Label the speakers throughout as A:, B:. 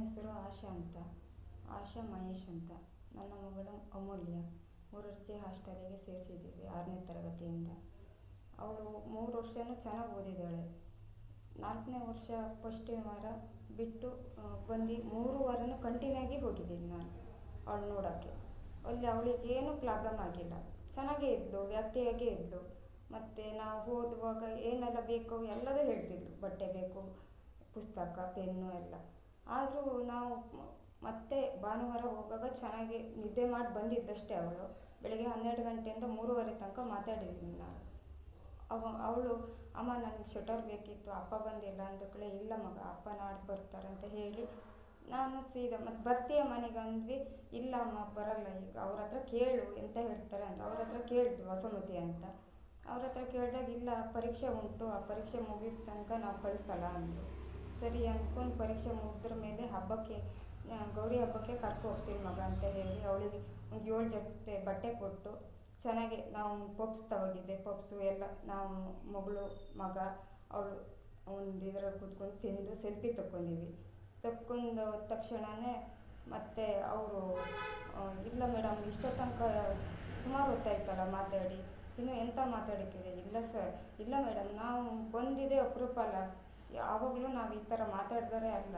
A: ಹೆಸರು ಆಶಾ ಅಂತ. ಆಶಾ ಮಹೇಶ್ ಅಂತ. ನನ್ನ ಮಗಳು ಅಮೂಲ್ಯ. ಮೂರರ್ಜಿ ಹಾಸ್ಟೆಲಿಗೆ ಸೇರಿಸಿದ್ದೀವಿ ಆರನೇ ತರಗತಿಯಿಂದ. ಅವಳು ಮೂರು ವರ್ಷನೂ ಚೆನ್ನಾಗಿ ಓದಿದ್ದಾಳೆ. ನಾಲ್ಕನೇ ವರ್ಷ ಫಸ್ಟ್ ವಾರ ಬಿಟ್ಟು ಬಂದು ಮೂರು ವಾರನೂ ಕಂಟಿನ್ಯೂ ಆಗಿ ಹೋಗಿದ್ದೀನಿ ನಾನು ಅವಳು ನೋಡೋಕ್ಕೆ. ಅಲ್ಲಿ ಅವಳಿಗೆ ಏನು ಪ್ರಾಬ್ಲಮ್ ಆಗಿಲ್ಲ. ಚೆನ್ನಾಗೇ ಇದ್ಲು, ವ್ಯಾಪ್ತಿಯಾಗೇ ಇದ್ಲು. ಮತ್ತು ನಾವು ಓದುವಾಗ ಏನೆಲ್ಲ ಬೇಕು ಎಲ್ಲದೂ ಹೇಳ್ತಿದ್ರು. ಬಟ್ಟೆ ಬೇಕು, ಪುಸ್ತಕ, ಪೆನ್ನು ಎಲ್ಲ. ಆದರೂ ನಾವು ಮತ್ತೆ ಭಾನುವಾರ ಹೋಗುವಾಗ ಚೆನ್ನಾಗಿ ನಿದ್ದೆ ಮಾಡಿ ಬಂದಿದ್ದಷ್ಟೇ ಅವಳು. ಬೆಳಗ್ಗೆ ಹನ್ನೆರಡು ಗಂಟೆಯಿಂದ ಮೂರುವರೆ ತನಕ ಮಾತಾಡಿದ್ದೀನಿ ನಾನು ಅವ, ಅವಳು, ಅಮ್ಮ, ನನಗೆ ಶಟರ್ ಬೇಕಿತ್ತು, ಅಪ್ಪ ಬಂದಿಲ್ಲ ಅಂದಕ್ಕಳೆ ಇಲ್ಲ ಮಗ, ಅಪ್ಪ ನಾಳೆ ಬರ್ತಾರಂತ ಹೇಳಿ ನಾನು ಸೀದಾ ಮತ್ತು ಬರ್ತೀಯ ಮನೆಗೆ? ಅಂದ್ವಿ. ಇಲ್ಲ ಅಮ್ಮ, ಬರಲ್ಲ ಈಗ, ಅವ್ರ ಹತ್ರ ಕೇಳು, ಎಂತ ಹೇಳ್ತಾರೆ ಅಂತ. ಅವ್ರ ಹತ್ರ ಕೇಳಿದ್ವಿ, ವಸಮತಿ ಅಂತ. ಅವ್ರ ಹತ್ರ ಕೇಳಿದಾಗ, ಇಲ್ಲ, ಪರೀಕ್ಷೆ ಉಂಟು, ಆ ಪರೀಕ್ಷೆ ಮುಗಿದ ತನಕ ನಾವು ಕಳಿಸಲ್ಲ ಅಂದರು. ಸರಿ ಅಂದ್ಕೊಂಡು ಪರೀಕ್ಷೆ ಮುಗಿದ್ರ ಮೇಲೆ ಹಬ್ಬಕ್ಕೆ ಗೌರಿ ಹಬ್ಬಕ್ಕೆ ಕರ್ಕೊ ಹೋಗ್ತೀನಿ ಮಗ ಅಂತ ಹೇಳಿ ಅವಳಿಗೆ ಒಂದು ಏಳು ಜೊತೆ ಬಟ್ಟೆ ಕೊಟ್ಟು ಚೆನ್ನಾಗಿ ನಾವು ಪಪ್ಸ್ ತಗೊಂಡಿದ್ದೆ, ಪಪ್ಸು ಎಲ್ಲ ನಾವು ಮಗಳು, ಮಗ, ಅವಳು ಒಂದು ಇದರಲ್ಲಿ ಕೂತ್ಕೊಂಡು ತಿಂದು ಸೆಲ್ಫಿ ತಕ್ಕೊಂಡಿವಿ ತಕ್ಕೊಂಡು ತಕ್ಷಣವೇ ಮತ್ತೆ ಅವರು ಇಲ್ಲ ಮೇಡಮ್ ಇಷ್ಟೋ ತನಕ ಸುಮಾರು ಹೊತ್ತಾಯ್ತಲ್ಲ ಮಾತಾಡಿ, ಇನ್ನು ಎಂತ ಮಾತಾಡೋಕ್ಕಿದೆ? ಇಲ್ಲ ಸರ್, ಇಲ್ಲ ಮೇಡಮ್ ನಾವು ಬಂದಿದೆ ಅಪರೂಪ ಅಲ್ಲ ಯಾವಾಗಲೂ ನಾವು ಈ ಥರ ಮಾತಾಡಿದರೆ ಅಲ್ಲ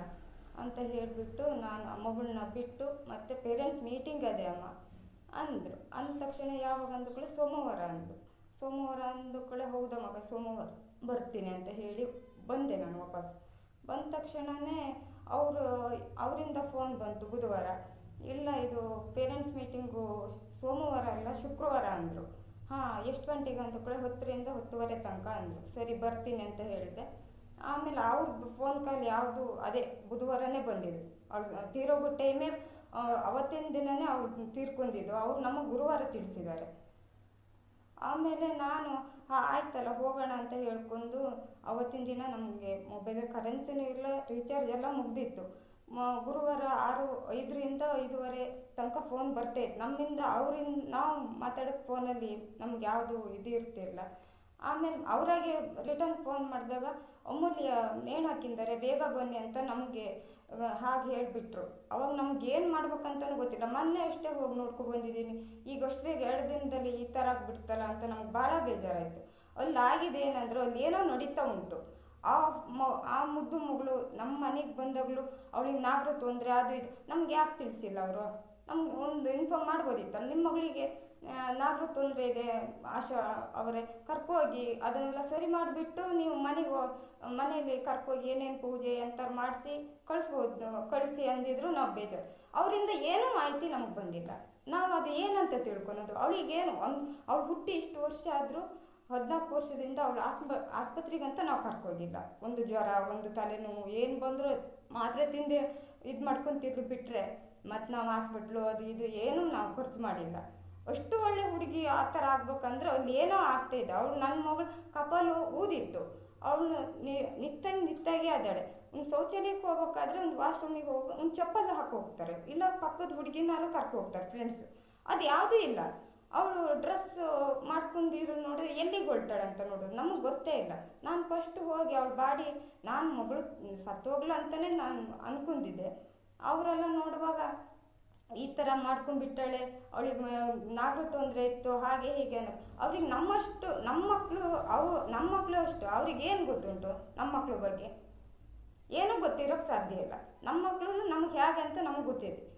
A: ಅಂತ ಹೇಳಿಬಿಟ್ಟು ನಾನು ಅಮ್ಮಗಳನ್ನ ಮಗಳನ್ನ ಬಿಟ್ಟು ಮತ್ತೆ ಪೇರೆಂಟ್ಸ್ ಮೀಟಿಂಗ್ ಅದೇ ಅಮ್ಮ ಅಂದರು. ಅಂದ ತಕ್ಷಣ ಯಾವಾಗ ಅಂದಕೂಳೆ ಸೋಮವಾರ ಅಂದರು. ಸೋಮವಾರ ಅಂದಕೂಳೆ ಹೌದಾ ಮಗ, ಸೋಮವಾರ ಬರ್ತೀನಿ ಅಂತ ಹೇಳಿ ಬಂದೆ ನಾನು ವಾಪಸ್. ಬಂದ ತಕ್ಷಣವೇ ಅವರು, ಅವರಿಂದ ಫೋನ್ ಬಂತು ಬುಧವಾರ. ಇಲ್ಲ ಇದು ಪೇರೆಂಟ್ಸ್ ಮೀಟಿಂಗು ಸೋಮವಾರ ಅಲ್ಲ, ಶುಕ್ರವಾರ ಅಂದರು. ಹಾಂ, ಎಷ್ಟು ಗಂಟೆಗೆ ಅಂದಕೂಳೆ ಹತ್ತರಿಂದ ಹತ್ತುವರೆ ತನಕ ಅಂದರು. ಸರಿ ಬರ್ತೀನಿ ಅಂತ ಹೇಳಿದೆ. ಆಮೇಲೆ ಅವ್ರದ್ದು ಫೋನ್ ಕಾಲ್ ಯಾವುದು, ಅದೇ ಬುಧವಾರನೇ ಬಂದಿದೆ. ಅವ್ಳು, ತೀರೋಗೋ ಟೈಮೇ ಅವತ್ತಿನ ದಿನನೇ ಅವ್ರು ತೀರ್ಕೊಂಡಿದ್ದು. ಅವ್ರು ನಮಗೆ ಗುರುವಾರ ತಿಳಿಸಿದ್ದಾರೆ. ಆಮೇಲೆ ನಾನು, ಹಾಂ, ಆಯ್ತಲ್ಲ, ಹೋಗೋಣ ಅಂತ ಹೇಳ್ಕೊಂಡು ಅವತ್ತಿನ ದಿನ ನಮಗೆ ಮೊಬೈಲ್ ಕರೆನ್ಸಿನೂ ಇಲ್ಲ ರೀಚಾರ್ಜ್ ಎಲ್ಲ ಮುಗ್ದಿತ್ತು. ಮ, ಗುರುವಾರ ಆರು, ಐದರಿಂದ ಐದುವರೆ ತನಕ ಫೋನ್ ಬರ್ತೈತೆ ನಮ್ಮಿಂದ ಅವರಿಂದ ನಾವು ಮಾತಾಡೋಕ್ಕೆ ಫೋನಲ್ಲಿ ನಮ್ಗೆ ಯಾವುದು ಇದು ಇರ್ತಿಲ್ಲ ಆಮೇಲೆ ಅವರಾಗೆ ರಿಟರ್ನ್ ಫೋನ್ ಮಾಡಿದಾಗ ಅಮೂಲ್ಯ ನೇಣು ಹಾಕಿದ್ದಾರೆ, ಬೇಗ ಬನ್ನಿ ಅಂತ ನಮಗೆ ಹಾಗೆ ಹೇಳಿಬಿಟ್ರು. ಅವಾಗ ನಮ್ಗೆ ಏನು ಮಾಡ್ಬೇಕಂತಲೂ ಗೊತ್ತಿಲ್ಲ. ಮೊನ್ನೆ ಅಷ್ಟೇ ಹೋಗಿ ನೋಡ್ಕೊಂಡು ಬಂದಿದ್ದೀನಿ. ಈಗ ಅಷ್ಟೇ ಎರಡು ದಿನದಲ್ಲಿ ಈ ಥರ ಆಗಿಬಿಡ್ತಲ್ಲ ಅಂತ ನಮ್ಗೆ ಭಾಳ ಬೇಜಾರಾಯಿತು. ಅಲ್ಲಿ ಆಗಿದೆ ಏನಂದ್ರೆ, ಅಲ್ಲಿ ಏನೋ ನಡೀತಾ ಉಂಟು. ಆ ಮ, ಆ ಮುದ್ದು ಮಗಳು, ನಮ್ಮ ಮನೆಗೆ ಬಂದಾಗಲೂ ಅವಳಿಗೆ ನಾಗರ ತೊಂದರೆ, ಅದು ಇದು. ನಮ್ಗೆ ಯಾಕೆ ತಿಳಿಸಿಲ್ಲ ಅವರು? ನಮ್ಗೆ ಒಂದು ಇನ್ಫಾರ್ಮ್ ಮಾಡ್ಬೋದಿತ್ತಲ್ಲ. ನಿಮ್ಮ ಮಗಳಿಗೆ ನಾಗರ ತೊಂದರೆ ಇದೆ, ಆಶಾ ಅವರೇ, ಕರ್ಕೋಗಿ, ಅದನ್ನೆಲ್ಲ ಸರಿ ಮಾಡಿಬಿಟ್ಟು ನೀವು ಮನೆಗೆ ಮನೆಯಲ್ಲಿ ಕರ್ಕೋಗಿ ಏನೇನು ಪೂಜೆ ಅಂತ ಮಾಡಿಸಿ, ಕಳಿಸ್ಬೋದು, ಕಳಿಸಿ ಅಂದಿದ್ರು ನಾವು ಬೇಜಾರು. ಅವರಿಂದ ಏನೂ ಮಾಹಿತಿ ನಮಗೆ ಬಂದಿಲ್ಲ. ನಾವು ಅದು ಏನಂತ ತಿಳ್ಕೊಳೋದು? ಅವಳಿಗೇನು ಒಂದು, ಅವಳು ಹುಟ್ಟಿ ಇಷ್ಟು ವರ್ಷ ಆದರೂ, ಹದಿನಾಲ್ಕು ವರ್ಷದಿಂದ ಅವಳು ಆಸ್ಪ, ಆಸ್ಪತ್ರೆಗಂತ ನಾವು ಕರ್ಕೋಗಿಲ್ಲ. ಒಂದು ಜ್ವರ, ಒಂದು ತಲೆನೋವು, ಏನು ಬಂದರೂ ಮಾತ್ರೆ ತಿಂದೆ ಇದು ಮಾಡ್ಕೊಂತಿದ್ದು ಬಿಟ್ಟರೆ ಮತ್ತು ನಾವು ಹಾಸ್ಪಿಟ್ಲು, ಅದು ಇದು, ಏನೂ ನಾವು ಖರ್ಚು ಮಾಡಿಲ್ಲ. ಅಷ್ಟು ಒಳ್ಳೆ ಹುಡುಗಿ ಆ ಥರ ಆಗ್ಬೇಕಂದ್ರೆ ಅವ್ಳು ಏನೋ ಆಗ್ತಾಯಿದೆ ಅವಳು ನನ್ನ ಮಗಳು ಕಪಾಲು ಊದಿತ್ತು. ಅವಳು ನಿತ್ತಂಗೆ ನಿತ್ತಾಗಿ ಅದಾಳೆ. ಒಂದು ಶೌಚಾಲಯಕ್ಕೆ ಹೋಗ್ಬೇಕಾದ್ರೆ ಒಂದು ವಾಶ್ರೂಮಿಗೆ ಹೋಗಿ, ಒಂದು ಚಪ್ಪಲ್ ಹಾಕಿ ಹೋಗ್ತಾರೆ. ಇಲ್ಲ ಪಕ್ಕದ ಹುಡುಗಿನಾರು ಕರ್ಕೊ ಹೋಗ್ತಾರೆ ಫ್ರೆಂಡ್ಸ್ ಅದು ಯಾವುದೂ ಇಲ್ಲ. ಅವಳು ಡ್ರೆಸ್ ಮಾಡ್ಕೊಂಡಿರೋ ನೋಡಿದ್ರೆ ಎಲ್ಲಿಗೆ ಹೊಳ್ತಾಳೆ ಅಂತ ನೋಡೋದು. ನಮಗೆ ಗೊತ್ತೇ ಇಲ್ಲ. ನಾನು ಫಸ್ಟ್ ಹೋಗಿ ಅವಳ ಬಾಡಿ, ನಾನು ಮಗಳು ಸತ್ತೋಗ್ಲ ಅಂತಲೇ ನಾನು ಅಂದ್ಕೊಂಡಿದ್ದೆ ಅವರೆಲ್ಲ ನೋಡುವಾಗ ಈ ಥರ ಮಾಡ್ಕೊಂಡ್ಬಿಟ್ಟಾಳೆ ಅವಳಿಗೆ ನಾಗರ ತೊಂದರೆ ಇತ್ತು, ಹಾಗೆ ಹೀಗೆ ಅನ್ನೋ. ಅವ್ರಿಗೆ ನಮ್ಮಷ್ಟು ನಮ್ಮ ಮಕ್ಕಳು ಅವು ನಮ್ಮ ಮಕ್ಕಳು ಅಷ್ಟು, ಅವ್ರಿಗೆ ಏನು ಗೊತ್ತುಂಟು ನಮ್ಮ ಮಕ್ಕಳ ಬಗ್ಗೆ? ಏನೂ ಗೊತ್ತಿರೋಕ್ಕೆ ಸಾಧ್ಯ ಇಲ್ಲ. ನಮ್ಮ ಮಕ್ಕಳು ನಮ್ಗೆ ಹೇಗೆ ಅಂತ ನಮಗೆ ಗೊತ್ತಿದೆ.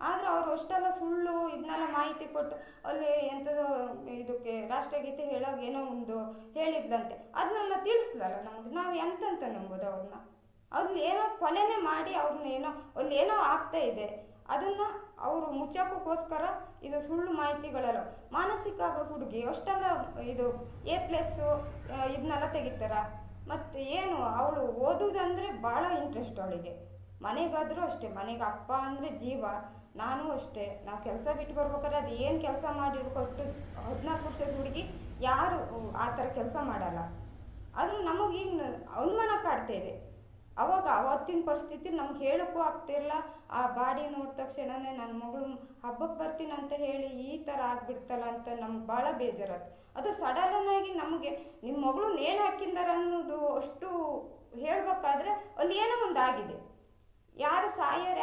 A: ಆದರೆ ಅವರು ಅಷ್ಟೆಲ್ಲ ಸುಳ್ಳು ಇದನ್ನೆಲ್ಲ ಮಾಹಿತಿ ಕೊಟ್ಟು ಅಲ್ಲಿ ಎಂಥದೋ ಇದಕ್ಕೆ ರಾಷ್ಟ್ರಗೀತೆ ಹೇಳೋಕೆ ಏನೋ ಒಂದು ಹೇಳಿದ್ಲಂತೆ. ಅದನ್ನೆಲ್ಲ ತಿಳಿಸ್ಲಲ್ಲ ನಮ್ಗೆ? ನಾವು ಎಂತಂತ ನಂಬೋದು ಅವ್ರನ್ನ ಅದನ್ನ ಏನೋ ಕೊಲೆನೇ ಮಾಡಿ ಅವ್ರನ್ನ ಏನೋ ಅಲ್ಲಿ ಏನೋ ಆಗ್ತಾ ಇದೆ. ಅದನ್ನ ಅವರು ಮುಚ್ಚೋಕ್ಕೋಸ್ಕರ ಇದು ಸುಳ್ಳು ಮಾಹಿತಿಗಳೆಲ್ಲ. ಮಾನಸಿಕ ಹುಡುಗಿ, ಅಷ್ಟೆಲ್ಲ ಇದು ಎ ಪ್ಲಸ್ಸು ಇದನ್ನೆಲ್ಲ ತೆಗಿತಾರ? ಮತ್ತು ಏನು, ಅವಳು ಓದೋದಂದರೆ ಭಾಳ ಇಂಟ್ರೆಸ್ಟ್ ಅವಳಿಗೆ. ಮನೆಗಾದರೂ ಅಷ್ಟೇ, ಮನೆಗೆ ಅಪ್ಪ ಅಂದರೆ ಜೀವ. ನಾನು ಅಷ್ಟೇ, ನಾವು ಕೆಲಸ ಬಿಟ್ಟು ಬರ್ಬೇಕಾದ್ರೆ ಅದು ಏನು ಕೆಲಸ ಮಾಡಿರ್ಕೊಟ್ಟು ಹದಿನಾಲ್ಕು ವರ್ಷದ ಹುಡುಗಿ ಯಾರು, ಆ ಥರ ಕೆಲಸ ಮಾಡಲ್ಲ. ಆದರೂ ನಮಗೀಗ ಅನುಮಾನ ಕಾಡ್ತಾ ಇದೆ. ಅವಾಗ ಅವತ್ತಿನ ಪರಿಸ್ಥಿತಿ ನಮ್ಗೆ ಹೇಳೋಕ್ಕೂ ಆಗ್ತಿರಲ್ಲ ಆ ಬಾಡಿ ನೋಡಿದ ತಕ್ಷಣನೇ ನನ್ನ ಮಗಳು ಹಬ್ಬಕ್ಕೆ ಬರ್ತೀನಿ ಅಂತ ಹೇಳಿ ಈ ಥರ ಆಗ್ಬಿಡ್ತಲ್ಲ ಅಂತ ನಮ್ಗೆ ಭಾಳ ಬೇಜಾರತ್ತೆ ಅದು ಸಡನ್ ಆಗಿ ನಮಗೆ ನಿಮ್ಮ ಮಗಳು ನೇಣು ಹಾಕಿಂದಾರ ಅನ್ನೋದು ಅಷ್ಟು ಹೇಳಬೇಕಾದ್ರೆ ಅಲ್ಲಿ ಏನೋ ಒಂದು ಆಗಿದೆ. ಯಾರು ಸಾಯರ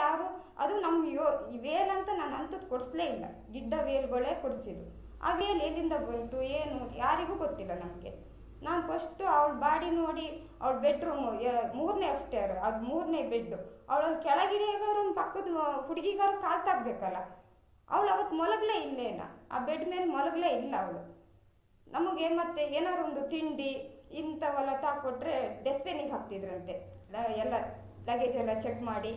A: ಯೋ, ಈ ವೇಲ್ ಅಂತ ನಾನು ಅಂಥದ್ದು ಕೊಡಿಸ್ಲೇ ಇಲ್ಲ. ಗಿಡ್ಡ ವೇಲ್ಗಳೇ ಕೊಡಿಸಿದ್ದು. ಆ ವೇಲ್ ಎಲ್ಲಿಂದ ಬಂತು, ಏನು, ಯಾರಿಗೂ ಗೊತ್ತಿಲ್ಲ ನಮಗೆ. ನಾನು ಫಸ್ಟು ಅವಳ ಬಾಡಿ ನೋಡಿ, ಅವಳ ಬೆಡ್ರೂಮು ಮೂರನೇ ಅಷ್ಟೇ ಅದು ಮೂರನೇ ಬೆಡ್ಡು ಅವಳಲ್ಲಿ ಒಂದು ಪಕ್ಕದ ಹುಡುಗಿಗಾರು ಕಾಲು ತಾಗಬೇಕಲ್ಲ ಅವಳು ಅವತ್ತು ಮಲಗಲೇ ಇಲ್ಲೇ ಇಲ್ಲ ಆ ಬೆಡ್ ಮೇಲೆ ಮಲಗಲೇ ಇಲ್ಲ ಅವಳು. ನಮಗೆ ಮತ್ತೆ ಏನಾದ್ರು ಒಂದು ತಿಂಡಿ, ಇಂಥವೆಲ್ಲ ತಾಕೊಟ್ರೆ ಡಸ್ಟ್ಬಿನಿಗೆ ಹಾಕ್ತಿದ್ರಂತೆ. ಎಲ್ಲ ಲಗೇಜ್ ಎಲ್ಲ ಚೆಕ್ ಮಾಡಿ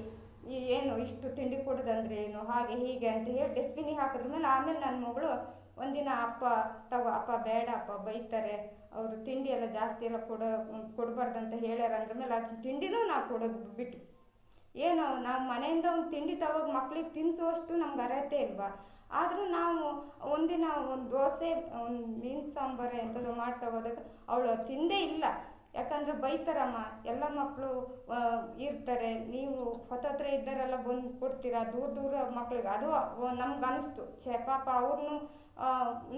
A: ಏನು ಇಷ್ಟು ತಿಂಡಿ ಕೊಡೋದಂದ್ರೆ ಏನು, ಹಾಗೆ ಹೀಗೆ ಅಂತ ಹೇಳಿ ಡಸ್ಟ್ಬಿನಿಗೆ ಹಾಕಿದ್ಮೇಲೆ ಆಮೇಲೆ ನನ್ನ ಮಗಳು ಒಂದಿನ ಅಪ್ಪ ತಗೋ ಅಪ್ಪ ಬೇಡ, ಅಪ್ಪ ಬೈತಾರೆ. ಅವರು ತಿಂಡಿ ಎಲ್ಲ ಜಾಸ್ತಿ ಎಲ್ಲ ಕೊಡೋ ಕೊಡಬಾರ್ದಂತ ಹೇಳ್ಯಾರ ಅಂದ್ಮೇಲೆ ಅದು ತಿಂಡಿನೂ ನಾವು ಕೊಡೋದು ಬಿಟ್ಟು ಏನು ನಾವು ಮನೆಯಿಂದ ಒಂದು ತಿಂಡಿ ತವಾಗ ಮಕ್ಳಿಗೆ ತಿನ್ನಿಸುವಷ್ಟು ನಮ್ಗೆ ಅರ್ಹತೆ ಇಲ್ವಾ? ಆದರೂ ನಾವು ಒಂದಿನ ಒಂದು ದೋಸೆ, ಒಂದು ಮೀನು ಸಾಂಬಾರು ಎಂಥದ್ದು ಮಾಡ್ತಾ ಹೋದಾಗ ಅವಳು ತಿಂದೇ ಇಲ್ಲ. ಯಾಕಂದರೆ ಬೈತಾರಮ್ಮ, ಎಲ್ಲ ಮಕ್ಕಳು ಇರ್ತಾರೆ. ನೀವು ಹೊತ್ತತ್ರ ಇದ್ದಾರೆಲ್ಲ ಬಂದು ಕೊಡ್ತೀರಾ? ದೂರ ದೂರ ಮಕ್ಳಿಗೆ. ಅದು ನಮ್ಗೆ ಅನಿಸ್ತು. ಛೇ, ಪಾಪ ಅವ್ರನ್ನೂ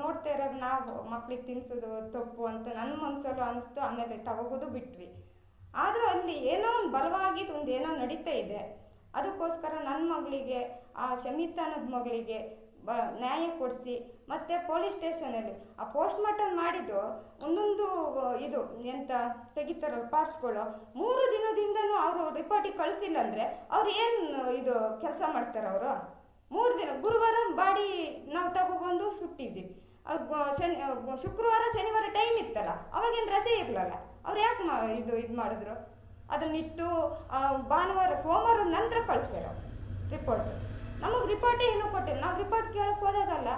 A: ನೋಡ್ತಾ ಇರೋದು ನಾವು, ಮಕ್ಳಿಗೆ ತಿನ್ಸೋದು ತಪ್ಪು ಅಂತ ನನ್ನ ಮನಸ್ಸಲ್ಲೂ ಅನಿಸ್ತು, ಆಮೇಲೆ ತಗೋಗೋದು ಬಿಟ್ವಿ. ಆದರೂ ಅಲ್ಲಿ ಏನೋ ಒಂದು ಬಲವಾಗಿದ್ದು ಒಂದು ಏನೋ ನಡೀತಾ ಇದೆ. ಅದಕ್ಕೋಸ್ಕರ ನನ್ನ ಮಗಳಿಗೆ, ಆ ಶಮಿತಾನದ ಮಗಳಿಗೆ, ಬ, ನ್ಯಾಯ ಕೊಡಿಸಿ, ಮತ್ತು ಪೊಲೀಸ್ ಸ್ಟೇಷನಲ್ಲಿ, ಆ ಪೋಸ್ಟ್ ಮಾರ್ಟಮ್ ಮಾಡಿದ್ದು ಒಂದೊಂದು ಇದು ಎಂತ ತೆಗಿತಾರಲ್ಲ, ಪಾರ್ಟ್ಸ್ಗಳು, ಮೂರು ದಿನದಿಂದನೂ ಅವರು ರಿಪೋರ್ಟಿಗೆ ಕಳಿಸಿಲ್ಲ ಅಂದರೆ ಅವ್ರು ಏನು, ಇದು ಕೆಲಸ ಮಾಡ್ತಾರೆ ಅವರು ಮೂರು ದಿನ ಗುರುವಾರ ಬಾಡಿ ನಾವು ತಗೊಬಂದು ಸುಟ್ಟಿದ್ದೀವಿ ಶನಿ ಶುಕ್ರವಾರ, ಶನಿವಾರ ಟೈಮ್ ಇತ್ತಲ್ಲ, ಅವಾಗೇನು ರಜೆ ಇರಲಲ್ಲ, ಅವ್ರು ಯಾಕೆ ಮಾ, ಇದು ಇದು ಮಾಡಿದ್ರು? ಅದನ್ನಿಟ್ಟು ಭಾನುವಾರ, ಸೋಮವಾರ ನಂತರ ಕಳಿಸ್ಯಾರ ರಿಪೋರ್ಟ್ ನಮಗೆ ರಿಪೋರ್ಟೇ ಏನೂ ಕೊಟ್ಟಿಲ್ಲ. ನಾವು ರಿಪೋರ್ಟ್ ಕೇಳಕ್ಕೆ ಹೋದಾಗಲ್ಲ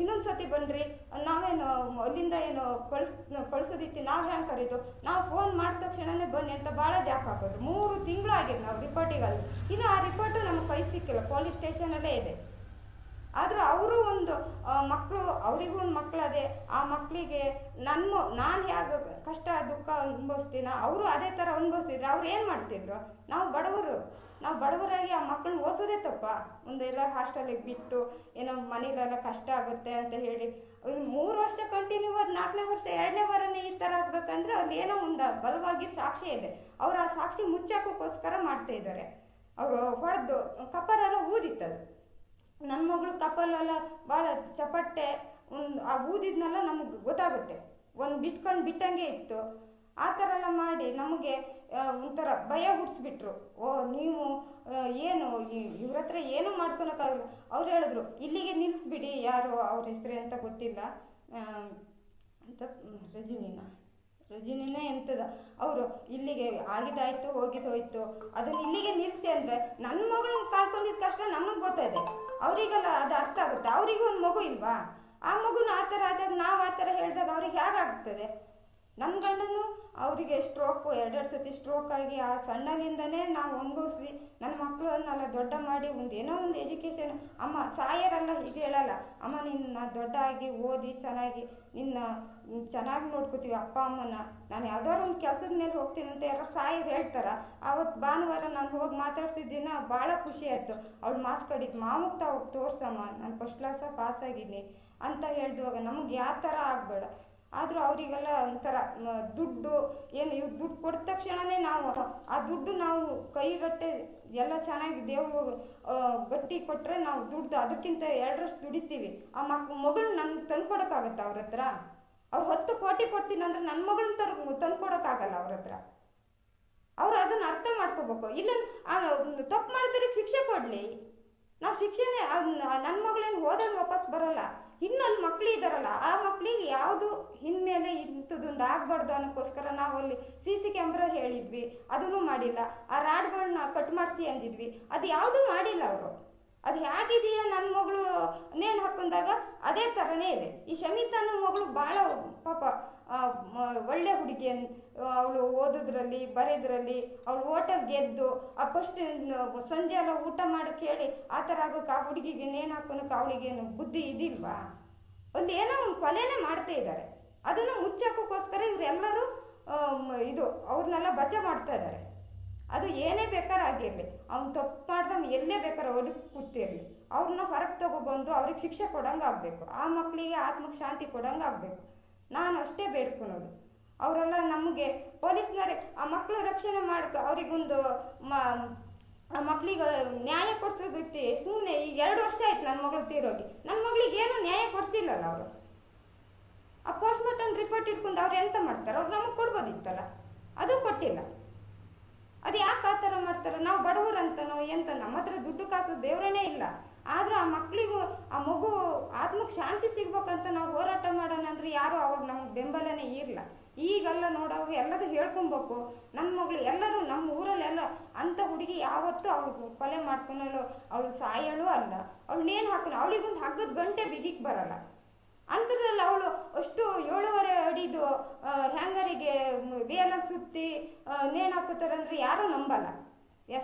A: ಇನ್ನೊಂದು ಸತಿ ಬನ್ನಿರಿ ನಾವೇನು, ಅಲ್ಲಿಂದ ಏನು ಕಳಿಸ್, ಕಳಿಸೋದಿತ್ತು, ನಾವು ಹೆಂಗೆ ಕರೀತು? ನಾವು ಫೋನ್ ಮಾಡಿದ ತಕ್ಷಣನೇ ಬನ್ನಿ ಅಂತ ಭಾಳ ಜಾಕ್ ಹಾಕೋದು. ಮೂರು ತಿಂಗಳು ಆಗಿದೆ ನಾವು ರಿಪೋರ್ಟಿಗಲ್ಲಿ ಇನ್ನು ಆ ರಿಪೋರ್ಟು ನಮ್ಗೆ ಕೈ ಸಿಕ್ಕಿಲ್ಲ. ಪೊಲೀಸ್ ಸ್ಟೇಷನಲ್ಲೇ ಇದೆ. ಆದರೂ ಅವರು ಒಂದು ಮಕ್ಕಳು ಅವರಿಗೂ ಒಂದು ಮಕ್ಕಳದೆ, ಆ ಮಕ್ಕಳಿಗೆ ನನ್ನ ನಾನು ಹೇಗೆ ಕಷ್ಟ, ದುಃಖ ಅನುಭವಿಸ್ತೀನ ಅವರು ಅದೇ ಥರ ಅನುಭವಿಸಿದ್ರು ಅವ್ರು ಏನು ಮಾಡ್ತಿದ್ರು? ನಾವು ಬಡವರು, ನಾವು ಬಡವರಾಗಿ ಆ ಮಕ್ಕಳನ್ನ ಓದಿಸೋದೇ ತಪ್ಪ. ಒಂದು ಎಲ್ಲರೂ ಹಾಸ್ಟೆಲಿಗೆ ಬಿಟ್ಟು ಏನೋ ಮನೇಲೆಲ್ಲ ಕಷ್ಟ ಆಗುತ್ತೆ ಅಂತ ಹೇಳಿ. ಮೂರು ವರ್ಷ ಕಂಟಿನ್ಯೂ ಆದ ನಾಲ್ಕನೇ ವರ್ಷ, ಎರಡನೇ ವಾರನೇ ಈ ಥರ ಆಗಬೇಕಂದ್ರೆ ಅಲ್ಲಿ ಏನೋ ಒಂದು ಬಲವಾಗಿ ಸಾಕ್ಷಿ ಇದೆ. ಅವ್ರು ಆ ಸಾಕ್ಷಿ ಮುಚ್ಚಾಕೋಕ್ಕೋಸ್ಕರ ಮಾಡ್ತಾ ಇದ್ದಾರೆ. ಅವರು ಹೊಡೆದು ಕಪ್ಪರೆಲ್ಲ ಊದಿತ್ತದು. ನನ್ನ ಮಗಳು ಕಪಲೆಲ್ಲ ಭಾಳ ಚಪಟ್ಟೆ, ಒಂದು ಆ ಊದಿದ್ನೆಲ್ಲ ನಮಗೆ ಗೊತ್ತಾಗುತ್ತೆ. ಒಂದು ಬಿಟ್ಕೊಂಡು ಬಿಟ್ಟಂಗೆ ಇತ್ತು. ಆ ಥರ ಎಲ್ಲ ಮಾಡಿ ನಮಗೆ ಒಂಥರ ಭಯ ಹುಟ್ಟಿಸ್ಬಿಟ್ರು ಓ, ನೀವು ಏನು ಇವ್ರ ಹತ್ರ ಏನೂ ಮಾಡ್ಕೊಳಕ್ಕಾಗಲ್ಲ. ಅವ್ರು ಹೇಳಿದ್ರು, ಇಲ್ಲಿಗೆ ನಿಲ್ಲಿಸ್ಬಿಡಿ ಯಾರು ಅವ್ರ ಹೆಸರು ಅಂತ ಗೊತ್ತಿಲ್ಲ. ಅಂತ ರಜಿನಿನ. ರಜಿನಿನೇ ಎಂತದ? ಅವರು ಇಲ್ಲಿಗೆ ಆಗಿದಾಯ್ತು ಹೋಗಿದ್ದು ಹೋಯ್ತು. ಅದನ್ನ ಇಲ್ಲಿಗೆ ನಿಲ್ಲಿಸಿ ಅಂದರೆ ನನ್ನ ಮಗಳನ್ನ ಕಳ್ಕೊಂಡಿದ್ದ ಕಷ್ಟ ನಮಗೆ ಗೊತ್ತಿದೆ ಅವರಿಗೆಲ್ಲ ಅದು ಅರ್ಥ ಆಗುತ್ತೆ. ಅವರಿಗೂ ಒಂದು ಮಗು ಇಲ್ವಾ? ಆ ಮಗುನ ಆ ಥರ ಆದಾಗ ನಾವು ಆ ಥರ ಹೇಳಿದಾಗ ಅವ್ರಿಗೆ ಹೇಗಾಗ್ತದೆ? ನಮ್ಮ ಗಂಡನು ಅವರಿಗೆ ಸ್ಟ್ರೋಕು ಎರಡೆರಡು ಸತಿ ಸ್ಟ್ರೋಕ್ ಆಗಿ ಆ ಸಣ್ಣನಿಂದನೇ ನಾವು ಅನುಭವಿಸಿ ನನ್ನ ಮಕ್ಕಳನ್ನೆಲ್ಲ ದೊಡ್ಡ ಮಾಡಿ ಒಂದು ಏನೋ ಒಂದು ಎಜುಕೇಷನ್ ಅಮ್ಮ, ಸಾಯರಲ್ಲ, ಹೀಗೆ ಹೇಳಲ್ಲ. ಅಮ್ಮ, ನಿನ್ನ ದೊಡ್ಡ ಆಗಿ ಓದಿ, ಚೆನ್ನಾಗಿ ನಿನ್ನ ಚೆನ್ನಾಗಿ ನೋಡ್ಕೋತೀವಿ ಅಪ್ಪ, ಅಮ್ಮನ. ನಾನು ಯಾವ್ದಾದ್ರು ಒಂದು ಕೆಲಸದ ಮೇಲೆ ಹೋಗ್ತೀನಿ ಅಂತ ಯಾರೋ ಸಾಯಿ ಹೇಳ್ತಾರ. ಆವತ್ತು ಭಾನುವಾರ ನಾನು ಹೋಗಿ ಮಾತಾಡ್ಸಿದ ದಿನ ಭಾಳ ಖುಷಿ ಆಯಿತು. ಅವಳು ಮಾಸ್ ಕಡಿದ್ದು ತಾ ತಾವು ತೋರ್ಸಮ್ಮ, ನಾನು ಫಸ್ಟ್ ಕ್ಲಾಸ ಪಾಸ್ ಆಗಿದ್ದೀನಿ ಅಂತ ಹೇಳಿದುವಾಗ ನಮಗೆ ಯಾವ ಥರ ಆಗಬೇಡ. ಆದರೂ ಅವರಿಗೆಲ್ಲ ಒಂಥರ ದುಡ್ಡು, ಏನು ಇವ್ ದುಡ್ಡು ಕೊಟ್ಟ ತಕ್ಷಣವೇ ನಾವು, ಆ ದುಡ್ಡು ನಾವು ಕೈಗಟ್ಟೆ ಎಲ್ಲ ಚೆನ್ನಾಗಿ ದೇವ್ರು ಗಟ್ಟಿ ಕೊಟ್ಟರೆ ನಾವು ದುಡ್ಡು ಅದಕ್ಕಿಂತ ಎರಡರಷ್ಟು ದುಡಿತೀವಿ. ಆ ಮಕ್, ಮಗಳು ತಂದು ಕೊಡೋಕ್ಕಾಗತ್ತೆ ಅವ್ರ ಹತ್ರ? ಅವ್ರು ಹತ್ತು ಕೋಟಿ ಕೊಡ್ತೀನಿ ಅಂದ್ರೆ ನನ್ನ ಮಗಳನ್ನ ತರ ತಂದ್ಕೊಡೋಕ್ಕಾಗಲ್ಲ ಅವ್ರ ಹತ್ರ. ಅವ್ರು ಅದನ್ನ ಅರ್ಥ ಮಾಡ್ಕೋಬೇಕು. ಇಲ್ಲ ತಪ್ಪು ಮಾಡಿದ್ರೆ ಶಿಕ್ಷೆ ಕೊಡಲಿ. ನಾವು ಶಿಕ್ಷೆನೇ ನನ್ನ ಮಗಳೇನು ಹೋದಾಗ ವಾಪಸ್ ಬರಲ್ಲ. ಇನ್ನೊಂದು ಮಕ್ಳು ಇದ್ದಾರಲ್ಲ ಆ ಮಕ್ಳಿಗೆ ಯಾವುದು ಹಿನ್ಮೇಲೆ ಇಂಥದ್ದೊಂದು ಆಗ್ಬಾರ್ದು ಅನ್ನೋಕ್ಕೋಸ್ಕರ ನಾವು ಅಲ್ಲಿ ಸಿ ಸಿ ಕ್ಯಾಮ್ರಾ ಹೇಳಿದ್ವಿ. ಅದನ್ನು ಮಾಡಿಲ್ಲ. ಆ ರಾಡ್ಗಳನ್ನ ಕಟ್ ಮಾಡಿಸಿ ಅಂದಿದ್ವಿ. ಅದು ಯಾವುದೂ ಮಾಡಿಲ್ಲ ಅವರು. ಅದು ಹೇಗಿದೆಯಾ ನನ್ನ ಮಗಳು ನೇಣು ಹಾಕೊಂಡಾಗ? ಅದೇ ಥರನೇ ಇದೆ. ಈ ಶಮಿತಾನ ಮಗಳು ಭಾಳ ಪಾಪ ಒಳ್ಳೆ ಹುಡುಗಿ. ಅವಳು ಓದೋದ್ರಲ್ಲಿ, ಬರೆಯೋದ್ರಲ್ಲಿ, ಅವಳು ಓಟಲ್ ಗೆದ್ದು, ಆ ಫಸ್ಟ್ ಸಂಜೆ ಎಲ್ಲ ಊಟ ಮಾಡಕ್ಕೆ ಹೇಳಿ ಆ ಥರ ಆಗೋಕೆ ಆ ಹುಡುಗಿಗೆ ನೇಣು ಹಾಕೋನಕ್ಕೆ ಅವಳಿಗೇನು ಬುದ್ಧಿ ಇದಿಲ್ವಾ? ಒಂದು ಏನೋ ಒಂದು ಕೊಲೆನೇ ಮಾಡ್ತಾ ಇದ್ದಾರೆ. ಅದನ್ನು ಮುಚ್ಚಕ್ಕೋಸ್ಕರ ಇವರೆಲ್ಲರೂ ಇದು, ಅವ್ರನ್ನೆಲ್ಲ ಬಚಾವ್ ಮಾಡ್ತಾ ಇದ್ದಾರೆ. ಅದು ಏನೇ ಬೇಕಾದ್ರೆ ಆಗಿರಲಿ. ಅವ್ನು ತಪ್ಪು ಮಾಡ್ದವ್ ಎಲ್ಲೇ ಬೇಕಾದ್ರೆ ಒಡಗಿ ಕೂತಿರಲಿ. ಅವ್ರನ್ನ ಹೊರಗೆ ತಗೊಬಂದು ಅವ್ರಿಗೆ ಶಿಕ್ಷೆ ಕೊಡೋಂಗೆ ಆ ಮಕ್ಕಳಿಗೆ ಆತ್ಮಕ್ಕೆ ಶಾಂತಿ ಕೊಡೋಂಗೆ ನಾನು ಅಷ್ಟೇ ಬೇಡ್ಕೊಳೋದು. ಅವರೆಲ್ಲ ನಮಗೆ ಪೊಲೀಸ್ನವರೇ, ಆ ಮಕ್ಕಳು ರಕ್ಷಣೆ ಮಾಡ್ಕೊ, ಅವರಿಗೊಂದು ಮ, ಆ ಮಕ್ಕಳಿಗೆ ನ್ಯಾಯ ಕೊಡ್ಸೋದಕ್ಕೆ ಸುಮ್ಮನೆ ಈಗ ಎರಡು ವರ್ಷ ಆಯ್ತು ನನ್ನ ಮಗಳು ತೀರೋಗಿ. ನನ್ನ ಮಗಳಿಗೆ ಏನು ನ್ಯಾಯ ಕೊಡಿಸಿಲ್ಲಲ್ಲ ಅವರು. ಆ ಪೋಸ್ಟ್ ಮಾರ್ಟಮ್ ರಿಪೋರ್ಟ್ ಇಟ್ಕೊಂಡು ಅವ್ರು ಎಂತ ಮಾಡ್ತಾರೆ, ಅವ್ರು ನಮಗೆ ಕೊಡ್ಬೋದಿತ್ತಲ್ಲ. ಅದು ಕೊಟ್ಟಿಲ್ಲ. ಅದು ಯಾಕೆ ಆ ಥರ ಮಾಡ್ತಾರೆ? ನಾವು ಬಡವರಂತನೋ ಎಂತ? ನಮ್ಮ ಹತ್ರ ದುಡ್ಡು ಕಾಸು ದೇವ್ರನೇ ಇಲ್ಲ. ಆದರೂ ಆ ಮಕ್ಕಳಿಗೂ ಆ ಮಗು ಆತ್ಮಕ್ಕೆ ಶಾಂತಿ ಸಿಗ್ಬೇಕಂತ ನಾವು ಹೋರಾಟ ಮಾಡೋಣ ಅಂದ್ರೆ ಯಾರು ಅವಾಗ ನಮಗೆ ಬೆಂಬಲನೇ ಇರಲ್ಲ. ಈಗೆಲ್ಲ ನೋಡೋವಾಗ ಎಲ್ಲದೂ ಹೇಳ್ಕೊಬೇಕು. ನನ್ನ ಮಗಳು ಎಲ್ಲರೂ ನಮ್ಮ ಊರಲ್ಲಿ ಎಲ್ಲ ಅಂಥ ಹುಡುಗಿ ಯಾವತ್ತೂ ಅವಳು ಕೊಲೆ ಮಾಡ್ಕೊಳಲು ಅವಳು ಸಾಯಳು ಅಲ್ಲ. ಅವಳು ನೇಣು ಹಾಕೋಣ ಅವಳಿಗೊಂದು ಹಗ್ಗದ ಗಂಟೆ ಬಿಗಿಗೆ ಬರಲ್ಲ. ಅಂಥದ್ರಲ್ಲಿ ಅವಳು ಅಷ್ಟು ಏಳುವರೆ ಅಡಿದು ಹ್ಯಾಂಗರಿಗೆ ಬೇಲ ಸುತ್ತಿ ನೇಣು ಹಾಕೋತಾರೆ ಅಂದ್ರೆ ಯಾರೂ ನಂಬಲ್ಲ.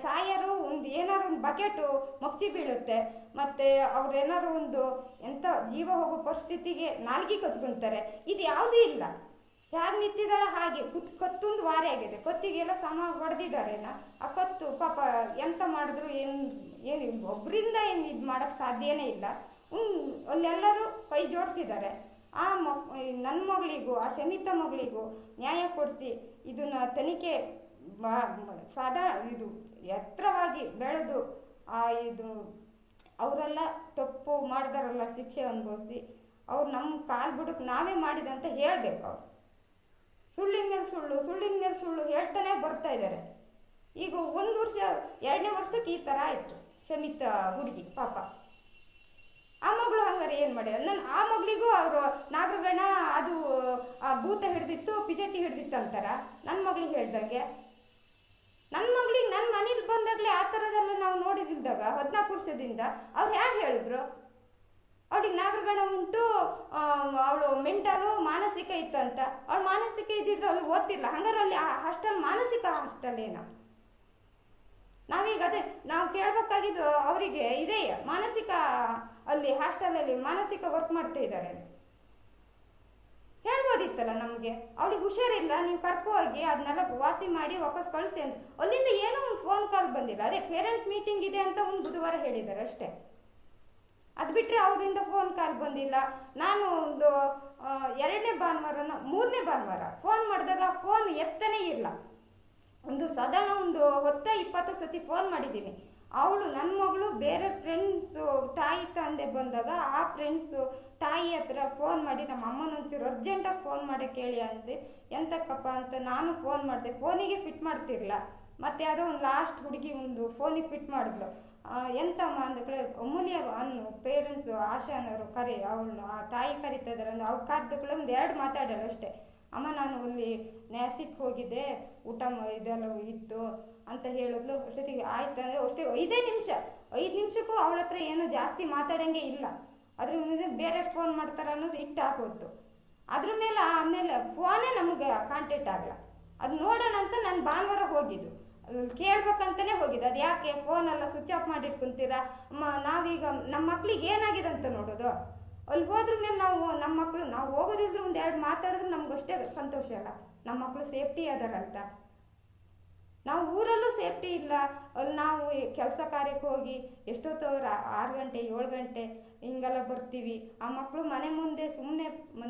A: ಸಾಯರು ಒಂದು ಏನಾರು ಒಂದು ಬಕೆಟು ಮಗ್ಚಿ ಬೀಳುತ್ತೆ. ಮತ್ತು ಅವ್ರು ಏನಾರು ಒಂದು ಎಂಥ ಜೀವ ಹೋಗೋ ಪರಿಸ್ಥಿತಿಗೆ ನಾಲ್ಗೆ ಕಚ್ಕೊಂತಾರೆ. ಇದು ಯಾವುದೂ ಇಲ್ಲ. ಹೇಗೆ ನಿಂತಿದ್ದಾಳೆ ಹಾಗೆ ಕುತ್, ಕತ್ತೊಂದು ವಾರೆ ಆಗಿದೆ. ಕತ್ತಿಗೆಲ್ಲ ಸಮ ಹೊಡೆದಿದ್ದಾರೇನ? ಆ ಕತ್ತು ಪಾಪ ಎಂತ ಮಾಡಿದ್ರು, ಏನು ಏನು ಒಬ್ಬರಿಂದ ಏನು ಇದು ಮಾಡೋಕ್ಕೆ ಸಾಧ್ಯನೇ ಇಲ್ಲ. ಅಲ್ಲೆಲ್ಲರೂ ಕೈ ಜೋಡಿಸಿದ್ದಾರೆ. ಆ ಮಕ್ ನನ್ನ ಮಗಳಿಗೂ, ಆ ಶಮಿತ ಮಗಳಿಗೂ ನ್ಯಾಯ ಕೊಡಿಸಿ ಇದನ್ನು ತನಿಖೆ ಸಾದಾ ಇದು ಎತ್ತರವಾಗಿ ಬೆಳೆದು, ಆ ಇದು ಅವರೆಲ್ಲ ತಪ್ಪು ಮಾಡಿದಾರಲ್ಲ ಶಿಕ್ಷೆ ಅನುಭವಿಸಿ, ಅವ್ರು ನಮ್ಮ ಕಾಲು ಬಿಡಕ್ಕೆ ನಾವೇ ಮಾಡಿದಂತ ಹೇಳಬೇಕು ಅವ್ರು. ಸುಳ್ಳಿನ ಮೇಲೆ ಸುಳ್ಳು, ಸುಳ್ಳಿನ ಮೇಲೆ ಸುಳ್ಳು ಹೇಳ್ತಾನೆ ಬರ್ತಾ ಇದ್ದಾರೆ ಈಗ ಒಂದು ವರ್ಷ, ಎರಡನೇ ವರ್ಷಕ್ಕೆ ಈ ಥರ ಆಯಿತು ಶಮಿತ ಹುಡುಗಿ, ಪಾಪ. ಆ ಮಗಳು ಹಂಗಾರೆ ಏನು ಮಾಡ್ಯಾರ ನನ್ನ ಆ ಮಗಳಿಗೂ ಅವರು ನಾಗರಗಣ ಅದು, ಆ ಭೂತ ಹಿಡ್ದಿತ್ತು ಪಿಜತಿ ಹಿಡ್ದಿತ್ತು ಅಂತಾರ? ನನ್ನ ಮಗಳಿಗೆ ಹೇಳ್ದಂಗೆ? ನನ್ನ ಮಗಳಿಗೆ ನನ್ನ ಮನೇಲಿ ಬಂದಾಗಲೇ ಆ ಥರದೆಲ್ಲ ನಾವು ನೋಡಿದಿಲ್ದಾಗ ಹದಿನಾಲ್ಕು ವರ್ಷದಿಂದ, ಅವ್ರು ಹೇಗೆ ಹೇಳಿದ್ರು? ಅವಳಿಗೆ ನಾಗರಗಣ ಉಂಟು ಅವಳು ಮೆಂಟಲು ಮಾನಸಿಕ ಇತ್ತಂತ ಅವಳು ಮಾನಸಿಕ ಇದ್ದಿದ್ರು ಅಲ್ಲಿ ಓದ್ತಿಲ್ಲ ಹಂಗಾರೆ ಅಲ್ಲಿ ಆ ಹಾಸ್ಟೆಲ್ ಮಾನಸಿಕ ಹಾಸ್ಟೆಲ್ ಏನೋ? ನಾವೀಗ ಅದೇ, ನಾವು ಕೇಳಬೇಕಾಗಿದ್ದು ಅವರಿಗೆ ಇದೆ ಮಾನಸಿಕ ಅಲ್ಲಿ ಹಾಸ್ಟೆಲಲ್ಲಿ ಮಾನಸಿಕ ವರ್ಕ್ ಮಾಡ್ತಾ ಇದ್ದಾರೆ. ಹೇಳ್ಬೋದಿತ್ತಲ್ಲ ನಮಗೆ? ಅವ್ರಿಗೆ ಹುಷಾರಿಲ್ಲ, ನೀವು ಕರ್ಕೊ ಹೋಗಿ ಅದನ್ನೆಲ್ಲ ವಾಸಿ ಮಾಡಿ ವಾಪಸ್ ಕಳಿಸಿ ಅಂತ. ಅಲ್ಲಿಂದ ಏನೋ ಒಂದು ಫೋನ್ ಕಾಲ್ ಬಂದಿಲ್ಲ. ಅದೇ ಪೇರೆಂಟ್ಸ್ ಮೀಟಿಂಗ್ ಇದೆ ಅಂತ ಒಂದು ಬುಧವಾರ ಹೇಳಿದ್ದಾರೆ ಅಷ್ಟೇ. ಅದು ಬಿಟ್ಟರೆ ಅವರಿಂದ ಫೋನ್ ಕಾಲ್ ಬಂದಿಲ್ಲ. ನಾನು ಒಂದು ಎರಡನೇ ಭಾನುವಾರನ, ಮೂರನೇ ಭಾನುವಾರ ಫೋನ್ ಮಾಡಿದಾಗ ಫೋನ್ ಎತ್ತನೇ ಇಲ್ಲ. ಒಂದು ಸಾಧಾರಣ ಒಂದು ಹೊತ್ತ ಇಪ್ಪತ್ತು ಸತಿ ಫೋನ್ ಮಾಡಿದ್ದೀನಿ. ಅವಳು ನನ್ನ ಮಗಳು ಬೇರೆ ಫ್ರೆಂಡ್ಸು ತಾಯಿ ತಂದೆ ಬಂದಾಗ ಆ ಫ್ರೆಂಡ್ಸು ತಾಯಿ ಹತ್ರ ಫೋನ್ ಮಾಡಿ ನಮ್ಮ ಅಮ್ಮನ ಒಂಚೂರು ಅರ್ಜೆಂಟಾಗಿ ಫೋನ್ ಮಾಡಿ ಕೇಳಿ ಅಂದೆ. ಎಂತಕ್ಕಪ್ಪ ಅಂತ ನಾನು ಫೋನ್ ಮಾಡಿದೆ. ಫೋನಿಗೆ ಫಿಟ್ ಮಾಡ್ತಿರ್ಲ. ಮತ್ತು ಯಾವುದೋ ಒಂದು ಲಾಸ್ಟ್ ಹುಡುಗಿ ಒಂದು ಫೋನಿಗೆ ಫಿಟ್ ಮಾಡಿದ್ಲು. ಎಂತಮ್ಮ ಅಂದಕಳೆ ಅಮೂಲ್ಯ ಅನ್ನು ಪೇರೆಂಟ್ಸು ಆಶಾ ಅನ್ನೋರು ಕರಿ ಅವಳು ಆ ತಾಯಿ ಕರಿತಾ ಇದ್ದಾರೆ ಅಂದ್ರೆ ಅವ್ರು ಕರೆದಕ್ಕಳೆ ಒಂದು ಎರಡು ಮಾತಾಡೋಳು ಅಷ್ಟೇ ಅಮ್ಮ, ನಾನು ಅಲ್ಲಿ ನ್ಯಾಸಿಕ್ ಹೋಗಿದ್ದೆ. ಊಟ ಇದೆಲ್ಲ ಇತ್ತು ಅಂತ ಹೇಳಿದ್ಲು. ಅಷ್ಟೊತ್ತಿಗೆ ಆಯ್ತು ಅಂದರೆ ಅಷ್ಟೇ ಐದೇ ನಿಮಿಷ, ಐದು ನಿಮಿಷಕ್ಕೂ ಅವಳ ಹತ್ರ ಏನೂ ಜಾಸ್ತಿ ಮಾತಾಡಂಗೆ ಇಲ್ಲ. ಅದ್ರ ಮೇಲೆ ಬೇರೆ ಫೋನ್ ಮಾಡ್ತಾರೆ ಅನ್ನೋದು ಇಟ್ಟು ಹಾಕೋತು ಅದ್ರ ಮೇಲೆ ಆಮೇಲೆ ಫೋನೇ ನಮಗೆ ಕಾಂಟ್ಯಾಕ್ಟ್ ಆಗಲ್ಲ ಅದು ನೋಡೋಣ ಅಂತ ನಾನು ಭಾನುವಾರ ಹೋಗಿದ್ದು. ಕೇಳ್ಬೇಕಂತಲೇ ಹೋಗಿದ್ದು. ಅದು ಯಾಕೆ ಫೋನೆಲ್ಲ ಸ್ವಿಚ್ ಆಫ್ ಮಾಡಿಟ್ಕೊಂತೀರಾ ಮ ನಾವೀಗ ನಮ್ಮ ಮಕ್ಳಿಗೆ ಏನಾಗಿದೆ ಅಂತ ನೋಡೋದು? ಅಲ್ಲಿ ಹೋದ್ರ ಮೇಲೆ ನಾವು ನಮ್ಮ ಮಕ್ಕಳು ನಾವು ಹೋಗೋದಿದ್ರೆ ಒಂದು ಎರಡು ಮಾತಾಡಿದ್ರೆ ನಮ್ಗೆ ಅಷ್ಟೇ ಸಂತೋಷ ಅಲ್ಲ. ನಮ್ಮ ಮಕ್ಕಳು ಸೇಫ್ಟಿ ಅದಾರಂತ. ನಾವು ಊರಲ್ಲೂ ಸೇಫ್ಟಿ ಇಲ್ಲ. ಅಲ್ಲಿ ನಾವು ಕೆಲಸ ಕಾರ್ಯಕ್ಕೆ ಹೋಗಿ ಎಷ್ಟೊತ್ತು ಆರು ಗಂಟೆ, ಏಳು ಗಂಟೆ ಹಿಂಗೆಲ್ಲ ಬರ್ತೀವಿ. ಆ ಮಕ್ಕಳು ಮನೆ ಮುಂದೆ ಸುಮ್ಮನೆ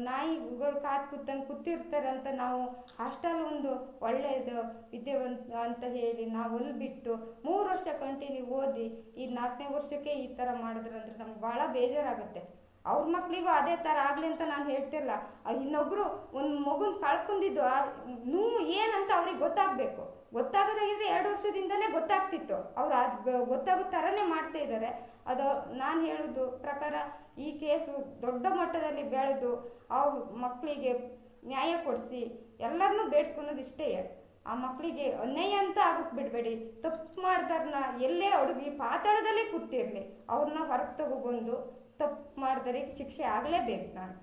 A: ನಾಯಿಗಳು ಕಾದು ಕೂತಂಗೆ ಕೂತಿರ್ತಾರಂತ ನಾವು ಹಾಸ್ಟೆಲ್ ಒಂದು ಒಳ್ಳೆಯದು ವಿದ್ಯಾವಂತ ಅಂತ ಹೇಳಿ ನಾವು ಅಲ್ಲಿ ಬಿಟ್ಟು ಮೂರು ವರ್ಷ ಕಂಟಿನ್ಯೂ ಓದಿ ಈ ನಾಲ್ಕನೇ ವರ್ಷಕ್ಕೆ ಈ ಥರ ಮಾಡಿದ್ರಂದ್ರೆ ನಮ್ಗೆ ಭಾಳ ಬೇಜಾರಾಗುತ್ತೆ. ಅವ್ರ ಮಕ್ಕಳಿಗೂ ಅದೇ ಥರ ಆಗಲಿ ಅಂತ ನಾನು ಹೇಳ್ತಿಲ್ಲ ಇನ್ನೊಬ್ಬರು ಒಂದು ಮಗುನ ಕಳ್ಕೊಂಡಿದ್ದು, ಆ ನೋವು ಏನಂತ ಅವ್ರಿಗೆ ಗೊತ್ತಾಗಬೇಕು. ಗೊತ್ತಾಗದಾಗಿದ್ರೆ ಎರಡು ವರ್ಷದಿಂದನೇ ಗೊತ್ತಾಗ್ತಿತ್ತು. ಅವ್ರು ಅದು ಗೊತ್ತಾಗೋ ಥರನೇ ಮಾಡ್ತಾ ಇದ್ದಾರೆ ಅದು ನಾನು ಹೇಳೋದು ಪ್ರಕಾರ ಈ ಕೇಸು ದೊಡ್ಡ ಮಟ್ಟದಲ್ಲಿ ಬೆಳೆದು ಅವ್ರ ಮಕ್ಕಳಿಗೆ ನ್ಯಾಯ ಕೊಡಿಸಿ ಎಲ್ಲರನ್ನೂ ಬೇಡ್ಕೊಳ್ಳೋದು ಇಷ್ಟೇ. ಆ ಮಕ್ಕಳಿಗೆ ಅನ್ಯಾಯ ಅಂತ ಆಗಕ್ಕೆ ಬಿಡಬೇಡಿ. ತಪ್ಪು ಮಾಡ್ದಾರನ್ನ ಎಲ್ಲೇ ಅಡುಗೆ ಪಾತಾಳದಲ್ಲೇ ಕೂತಿರಲಿ ಅವ್ರನ್ನ ಹೊರಗೆ ತಗೊಬಂದು ತಪ್ಪು ಮಾಡಿದರೆ ಶಿಕ್ಷೆ ಆಗಲೇಬೇಕು ನಾನು.